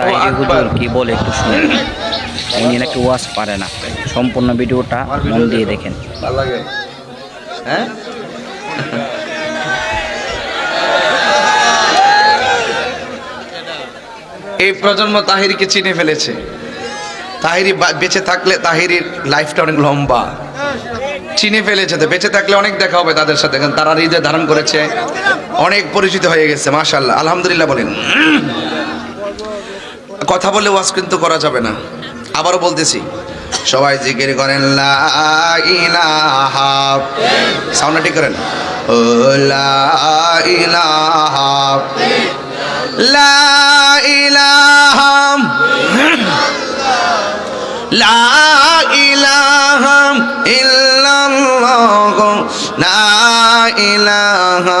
তাই হুজুর কি বলে একটু শুনুন উনি নাকি ওয়াজ পারে না। সম্পূর্ণ ভিডিওটা মন দিয়ে দেখেন। ভালো লাগে। হ্যাঁ? এই প্রজন্ম তাহিরিকে চিনে ফেলেছে। তাহিরি বেঁচে থাকলে তাহিরির লাইফটা অনেক লম্বা। চিনে ফেলেছে তো। বেঁচে থাকলে অনেক দেখা হবে তাদের সাথে। কারণ তারা হৃদয় ধারণ করেছে। অনেক পরিচিত হয়ে গেছে মাশাল্লাহ আলহামদুলিল্লাহ বলেন। কথা বলে ওয়াজ কিন্তু করা যাবে না। আবারও বলতেছি, সবাই জিকির করেন, লা ইলাহা। সাউন্ড ঠিক করেন। লা লা লা ইলাহা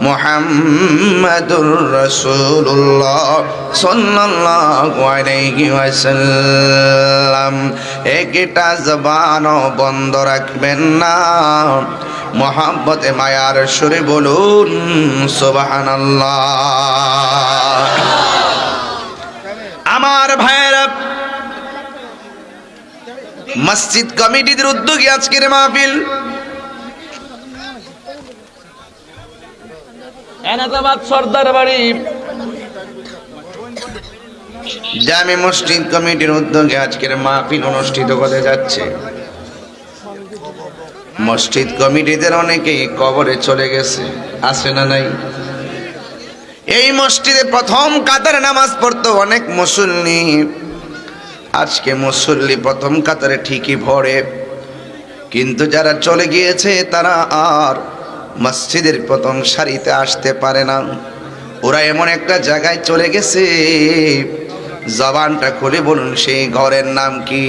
মুহাম্মাদুর রাসূলুল্লাহ সাল্লাল্লাহু আলাইহি ওয়াসাল্লাম। একটা জবানও বন্ধ রাখবেন না। মোহাম্মতে মায়ার সুরে বলুন, সুবহানাল্লাহ। আমার ভাইয়েরা, মসজিদ কমিটিদের উদ্যোগে আজকের মাহফিল এনাদাবাদ সর্দার বাড়ি। জামে মসজিদ কমিটির উদ্যোগে আজকের মাহফিল অনুষ্ঠিত হতে যাচ্ছে। মসজিদ কমিটিদের অনেকেই কবরে চলে গেছে, আছে না নাই? এই মসজিদে প্রথম কাতারে নামাজ পড়তো অনেক মুসল্লি। আজকে মুসল্লি প্রথম কাতারে ঠিকই ভরে কিন্তু যারা চলে গিয়েছে, তারা আর মসজিদের প্রথম সারিতে আসতে পারে না। ওরা এমন একটা জায়গায় চলে গেছে। জবানটা খুলে বলুন, সেই ঘরের নাম কি?